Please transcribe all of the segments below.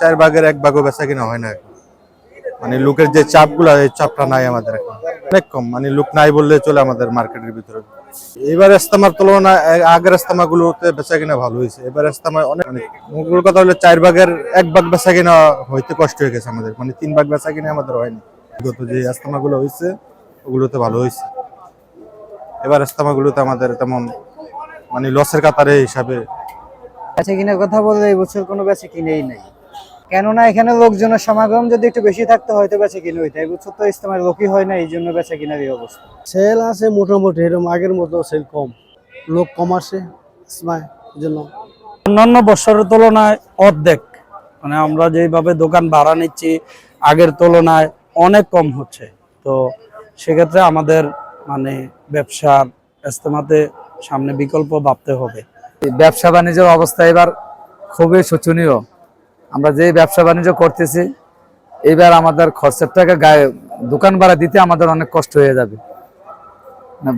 চার ভাগের এক ভাগও বেচা কিনা হয় না। মানে লোকের যে চাপগুলো, এই চাপটা নাই আমাদের এখন। অনেক কম মানে লোক নাই বললে চলে আমাদের মার্কেটের ভিতরে। এবার ইস্তেমার তুলনায় আগের ইস্তেমা গুলোতে বেচা কিনা ভালো হয়েছে। এবার ইস্তেমায় অনেক অনেক মূল কথা হলো চার ভাগের এক ভাগ বেচা কিনা হইতে কষ্ট হয়ে গেছে আমাদের। মানে তিন ভাগ বেচা কিনা আমাদের হয়নি গত যে ইস্তেমা গুলো হয়েছে ওগুলোতে ভালো হয়েছে এবার ইস্তেমা গুলোতে আমাদের তেমন মানে লসের কাতারে হিসাবে বেচা কিনার কথা বললে এই বছর কোনো বেচা কিনেই নাই। কেননা এখানে লোকজনের সমাগম যদি একটু বেশি থাকতো হয়তো বেচা কিনে হইতো। এই বছর তো ইস্তেমার লোকই হয় না এই জন্য বেচা কিনার এই অবস্থা। সেল আছে মোটামুটি এরকম আগের মতো সেল কম। লোক কম আসে জন্য। অন্যান্য বছরের তুলনায় অর্ধেক। মানে আমরা যেভাবে দোকান ভাড়া নিচ্ছি আগের তুলনায় অনেক কম হচ্ছে। তো সেক্ষেত্রে আমাদের মানে ব্যবসার ইস্তেমাতে সামনে বিকল্প ভাবতে হবে। ব্যবসা বাণিজ্যের অবস্থা এবার খুবই শোচনীয়। আমরা যে ব্যবসা বাণিজ্য করতেছি এবার আমাদের খরচের টাকা গায়ে দোকান ভাড়া দিতে আমাদের অনেক কষ্ট হয়ে যাবে।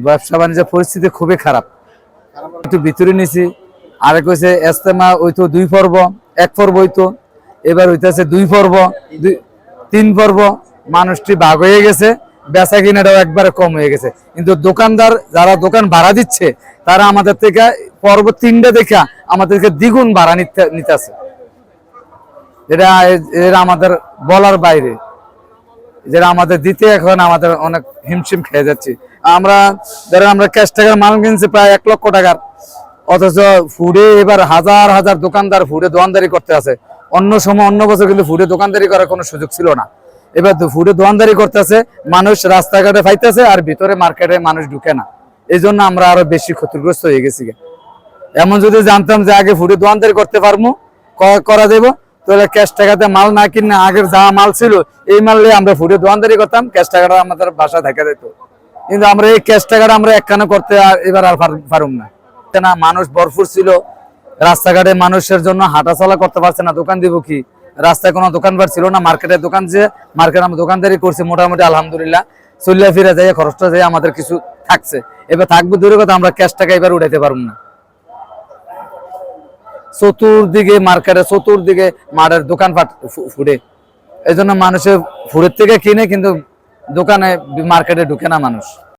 ব্যবসা বাণিজ্যের পরিস্থিতি খুবই খারাপ। একটু ভিতরে নিছি, আরেক হয়েছে এস্তেমা ওই তো দুই পর্ব, এক পর্ব হইতো, এবার হইতেছে দুই পর্ব, দুই- তিন পর্ব, মানুষটি ভাগ হয়ে গেছে, বেচা কিনাটাও একবারে কম হয়ে গেছে। কিন্তু দোকানদার যারা দোকান ভাড়া দিচ্ছে, তারা আমাদের থেকে পর্ব তিনটে দেখা আমাদেরকে দ্বিগুণ ভাড়া নিতে নিতেছে এটা এটা আমাদের বলার বাইরে। যেটা আমাদের দিতে এখন আমাদের অনেক হিমশিম খেয়ে যাচ্ছি। আমরা ধরেন আমরা ক্যাশ টাকার মাল কিনছি প্রায় এক লক্ষ টাকার। অথচ ফুডে এবার হাজার হাজার দোকানদার ফুডে দোকানদারি করতে আছে। অন্য সময় অন্য বছর কিন্তু ফুডে দোকানদারি করার কোনো সুযোগ ছিল না। এবার ফুডে দোকানদারি করতেছে মানুষ রাস্তাঘাটে ফাইতেছে আর ভিতরে মার্কেটে মানুষ ঢুকে না। এই জন্য আমরা আরও বেশি ক্ষতিগ্রস্ত হয়ে গেছি। এমন যদি জানতাম যে আগে ফুডে দোকানদারি করতে পারব করা দেবো ক্যাশ টাকাতে মাল না কিনে আগের যা মাল ছিল, এই মাল নিয়ে আমরা ফুডে দোকানদারি করতাম ক্যাশ টাকাটা আমাদের বাসা যেত কিন্তু আমরা এই ক্যাশ টাকাটা আমরা একখানে করতে এবার আর পারুম না। মানুষ ভরপুর ছিল, রাস্তাঘাটে মানুষের জন্য হাঁটাচলা করতে পারছে না, দোকান দিব কি? রাস্তায় কোনো দোকানবার ছিল না মার্কেটে দোকান যে মার্কেট আমরা দোকানদারি করছি মোটামুটি আলহামদুলিল্লাহ। চলিয়া ফিরে যাই খরচটা যাই আমাদের কিছু থাকছে। এবার থাকবে দূরে কথা, আমরা ক্যাশ টাকা এবার উঠাইতে পারব না। চতুর্দিকে মার্কেটে, চতুর্দিকে মাঠের দোকানপাট ফু- ফুটে। এই জন্য মানুষের ফুড়ের থেকে কিনে কিন্তু দোকানে, মার্কেটে ঢুকে না মানুষ।